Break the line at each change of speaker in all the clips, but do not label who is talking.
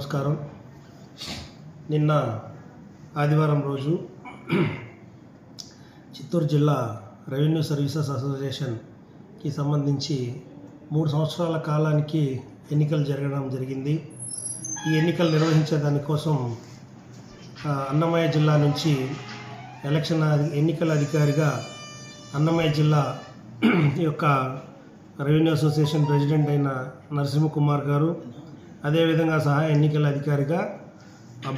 నమస్కారం. నిన్న ఆదివారం రోజు చిత్తూరు జిల్లా రెవెన్యూ సర్వీసెస్ అసోసియేషన్కి సంబంధించి మూడు సంవత్సరాల కాలానికి ఎన్నికలు జరగడం జరిగింది. ఈ ఎన్నికలు నిర్వహించే దానికోసం అన్నమయ్య జిల్లా నుంచి ఎలక్షన్ ఎన్నికల అధికారిగా అన్నమయ్య జిల్లా యొక్క రెవెన్యూ అసోసియేషన్ ప్రెసిడెంట్ అయిన నరసింహకుమార్ గారు అదేవిధంగా సహాయ ఎన్నికల అధికారిగా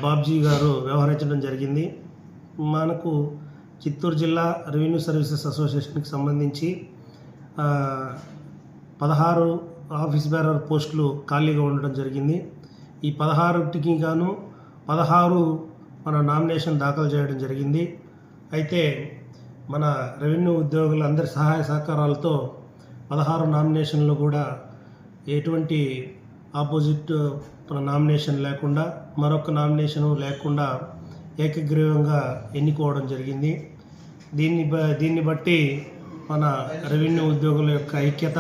బాబ్జీ గారు వ్యవహరించడం జరిగింది. మనకు చిత్తూరు జిల్లా రెవెన్యూ సర్వీసెస్ అసోసియేషన్కి సంబంధించి పదహారు ఆఫీస్ బేరర్ పోస్టులు ఖాళీగా ఉండడం జరిగింది. ఈ పదహారుకి గాను పదహారు మన నామినేషన్ దాఖలు చేయడం జరిగింది. అయితే మన రెవెన్యూ ఉద్యోగులందరి సహాయ సహకారాలతో పదహారు నామినేషన్లు కూడా ఎటువంటి ఆపోజిట్ నామినేషన్ లేకుండా మరొక నామినేషన్ లేకుండా ఏకగ్రీవంగా ఎన్నుకోవడం జరిగింది. దీన్ని బ దీన్ని బట్టి మన రెవెన్యూ ఉద్యోగుల యొక్క ఐక్యత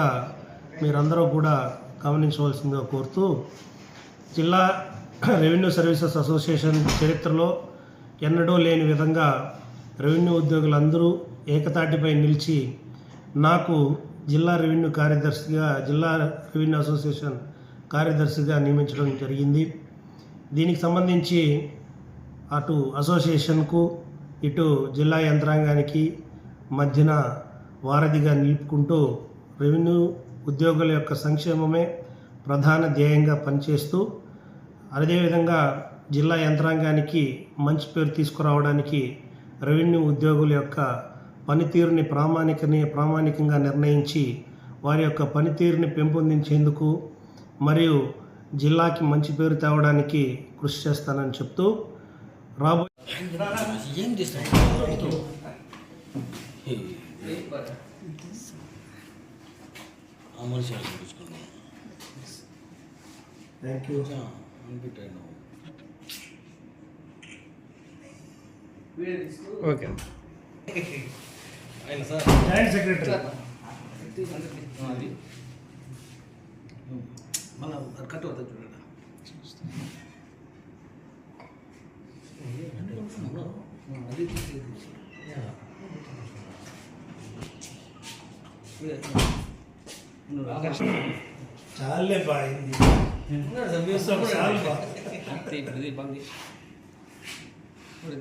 మీరందరూ కూడా గమనించవలసిందిగా కోరుతూ జిల్లా రెవెన్యూ సర్వీసెస్ అసోసియేషన్ చరిత్రలో ఎన్నడూ లేని విధంగా రెవెన్యూ ఉద్యోగులందరూ ఏకతాటిపై నిలిచి నాకు జిల్లా రెవెన్యూ కార్యదర్శిగా జిల్లా రెవెన్యూ అసోసియేషన్ కార్యదర్శిగా నియమించడం జరిగింది. దీనికి సంబంధించి అటు అసోసియేషన్కు ఇటు జిల్లా యంత్రాంగానికి మధ్యన వారధిగా నిలుపుకుంటూ రెవెన్యూ ఉద్యోగుల యొక్క సంక్షేమమే ప్రధాన ధ్యేయంగా పనిచేస్తూ అదేవిధంగా జిల్లా యంత్రాంగానికి మంచి పేరు తీసుకురావడానికి రెవెన్యూ ఉద్యోగుల యొక్క పనితీరుని ప్రామాణికని ప్రామాణికంగా నిర్ణయించి వారి యొక్క పనితీరుని పెంపొందించేందుకు మరియు జిల్లాకి మంచి పేరు తేవడానికి కృషి చేస్తానని చెప్తూ
చూపించుకున్నాను
థ్యాంక్ యూ ఓకే.
ఆయన సార్
జాయింట్ సెక్రటరీ
అది. మళ్ళీ కట్ అవుతుంది చూడండి. అది
చాలే బాయింది
ఇప్పుడు బాగుంది ఇప్పుడు